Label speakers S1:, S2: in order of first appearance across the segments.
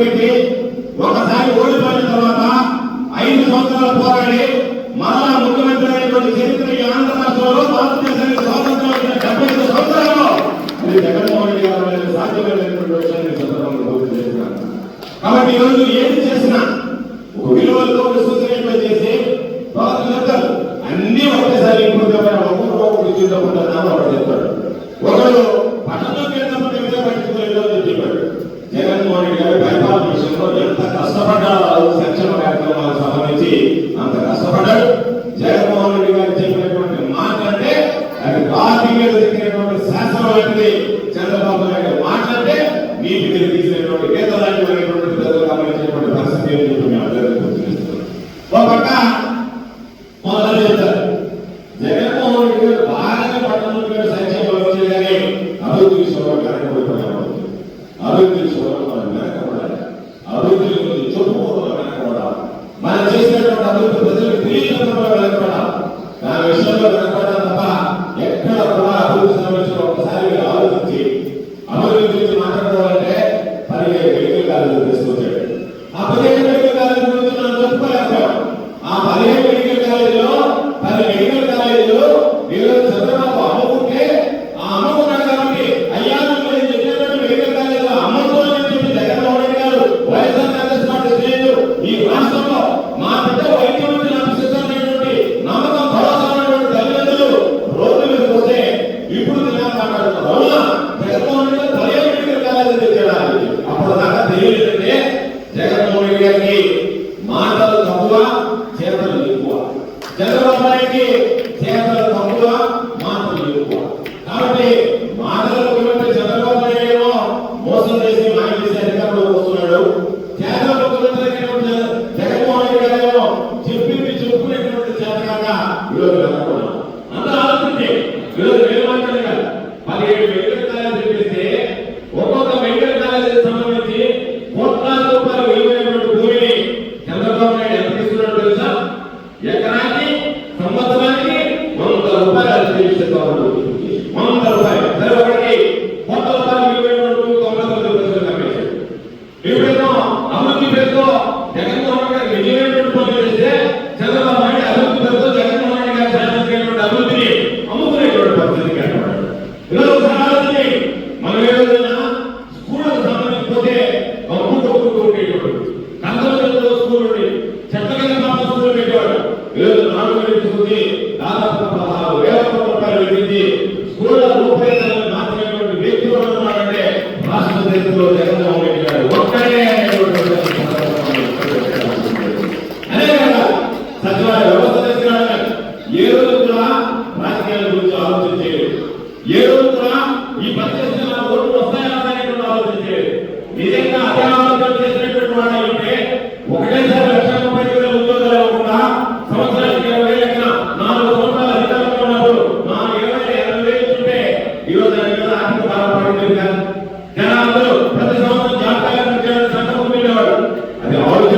S1: పెట్టి ఒకసారి ఓడిపోయిన తర్వాత ఐదు సంవత్సరాలు పోరాడి మరలా ముఖ్యమంత్రి అయినటువంటి చరిత్ర ఈ ఆంధ్ర రాష్ట్రంలో భారతదేశానికి స్వాతంత్రం వచ్చిన డెబ్బై ఐదు సంవత్సరాల్లో ఇది జగన్మోహన్ రెడ్డి గారు అనేది సాధ్యమైనటువంటి విషయాన్ని ఈ సందర్భంగా గుర్తు చేస్తున్నాను కాబట్టి ఈరోజు ఏది చేసినా ఒక విలువలతో విశ్వసనీయత చేసి భారతదేశాలు అన్ని ఒకేసారి ఇంప్రూవ్ ఒకరు ఒకరు చూడకుండా ఒకటి చెప్తాడు ఒకరు పట్టణం కేంద్రం మీద పట్టించుకోలేదు అని చెప్పాడు. జగన్మోహన్ రెడ్డి గారు పరిపాలన విషయంలో ఎంత కష్టపడ్డారో. సంక్షేమ కార్యక్రమాలకు సంబంధించి అంత కష్టపడ్డారు. జగన్మోహన్ రెడ్డి గారు చెప్పినటువంటి మాట అంటే అది రాతి మీద దిగినటువంటి శాసనం లాంటిది. చంద్రబాబు నాయుడు గారి మాట అంటే నీటి మీద తీసినటువంటి గీత లాంటివైనటువంటి ప్రజలు గమనించినటువంటి పరిస్థితి అని చెప్పి మేము అందరికీ గుర్తిస్తున్నాం ఒక పక్క మొదలు చెప్తారు జగన్మోహన్ రెడ్డి గారు బాగా పట్టణంలో సంక్షేమ వ్యవస్థ కానీ అభివృద్ధి విషయంలో వెనకబడిపోయారు అభివృద్ధి విషయంలో మనం వెనకబడాలి అభివృద్ధి గురించి చెప్పుకోవడంలో వెనకబడాలి మనం చేసినటువంటి అభివృద్ధి ప్రజలకు తెలియజేయడంలో దాని విషయంలో వెనకబడాలి తప్ప ఎక్కడ కూడా అభివృద్ధి సమస్యలు ఒకసారి మీరు ఆలోచించి అభివృద్ధి గురించి మాట్లాడుకోవాలంటే పదిహేను మెడికల్ కాలేజీలు తీసుకొచ్చాడు ఆ పదిహేను మెడికల్ కాలేజీ గురించి మనం చెప్పుకోలేకపోయాం ఆ పదిహేను మెడికల్ కాలేజీలో పది మెడికల్ మాటలు తక్కువ చేతలు ఎక్కువ చంద్రబాబు నాయుడికి చేతలు తక్కువ మాటలు ఎక్కువ కాబట్టి మాటలు ముఖ్యమంత్రి చంద్రబాబు నాయుడు ఏమో మోసం చేసి మాయ చేసి అధికారంలోకి వస్తున్నాడు. చేతల ముఖ్యమంత్రి జగన్మోహన్ రెడ్డి గారు ఈరోజు జగన్మోహన్ రాష్ట్ర జగన్మోహన్ రెడ్డి గారు ఒక్కడే అదే కదా సచివాలయ వ్యవస్థ తీసుకురావడం ఏ రోజు కూడా రాజకీయాల గురించి ఏ రోజు కూడా ఈ పరిస్థితుల్లో ఓట్లు వస్తాయా అనేటువంటి నిజంగా అదే అది ఆలోచన చేయాలి రాజకీయాల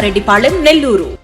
S2: Reddypalem Nellore.